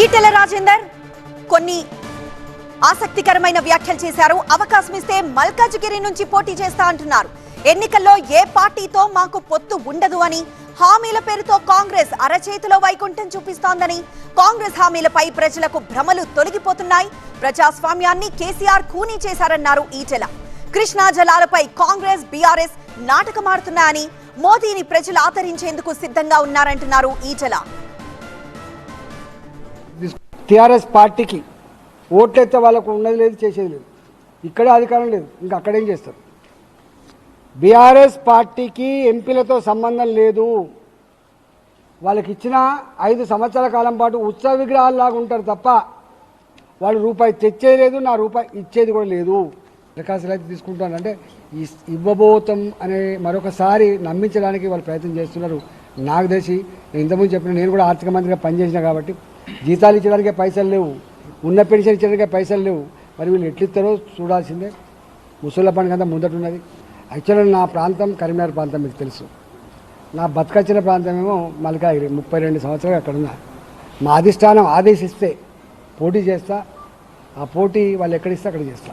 ఈటెల రాజేందర్ కొన్ని ఆసక్తికరమైన వ్యాఖ్యలు చేశారు. అవకాశం ఇస్తే మల్కాజ్గిరి నుంచి పోటీ చేస్తా అంటున్నారు. ఎన్నికల్లో ఏ పార్టీతో మాకు పొత్తు ఉండదు అని హామీల పేరుతో కాంగ్రెస్ అరచేతిలో వైకుంఠం చూపిస్తోందని కాంగ్రెస్ హామీలపై ప్రజలకు భ్రమలు తొలగిపోతున్నాయి. ప్రజాస్వామ్యాన్ని కేసీఆర్ ఖూనీ చేశారన్నారు ఈటెల కృష్ణా జలాలపై కాంగ్రెస్ బీఆర్ఎస్ నాటకమాడుతున్నాయని మోదీని ప్రజలు ఆదరించేందుకు సిద్ధంగా ఉన్నారంటున్నారు ఈటెల టీఆర్ఎస్ పార్టీకి ఓట్లయితే వాళ్ళకు ఉన్నది లేదు చేసేది లేదు. ఇక్కడే అధికారం లేదు. ఇంకా అక్కడేం చేస్తారు? బీఆర్ఎస్ పార్టీకి ఎంపీలతో సంబంధం లేదు. వాళ్ళకి ఇచ్చిన ఐదు సంవత్సరాల కాలం పాటు ఉత్సవ విగ్రహాల్లాగా ఉంటారు తప్ప వాళ్ళు రూపాయి తెచ్చేది లేదు నా రూపాయి ఇచ్చేది కూడా లేదు. ప్రకాశాలు అయితే తీసుకుంటాను. అంటే ఇవ్వబోతాం అనే మరొకసారి నమ్మించడానికి వాళ్ళు ప్రయత్నం చేస్తున్నారు. నాకు తెలిసి నేను ఇంతకుముందు చెప్పిన నేను కూడా ఆర్థిక మంత్రిగా పనిచేసిన కాబట్టి జీతాలు ఇచ్చడానికే పైసలు లేవు. ఉన్న పెన్షన్ ఇచ్చడానికే పైసలు లేవు. మరి వీళ్ళు ఎట్లిస్తారో చూడాల్సిందే. ముసళ్ళ పండుగ అంతా ముందటున్నది. యాక్చువల్గా నా ప్రాంతం కరీంనగర్ ప్రాంతం మీకు తెలుసు. నా బతకచ్చిన ప్రాంతం ఏమో మల్కాగిరి. ముప్పై రెండు సంవత్సరాలు అక్కడ ఉన్నా. మా అధిష్టానం ఆదేశిస్తే పోటీ చేస్తా. ఆ పోటీ వాళ్ళు ఎక్కడిస్తే అక్కడ చేస్తా.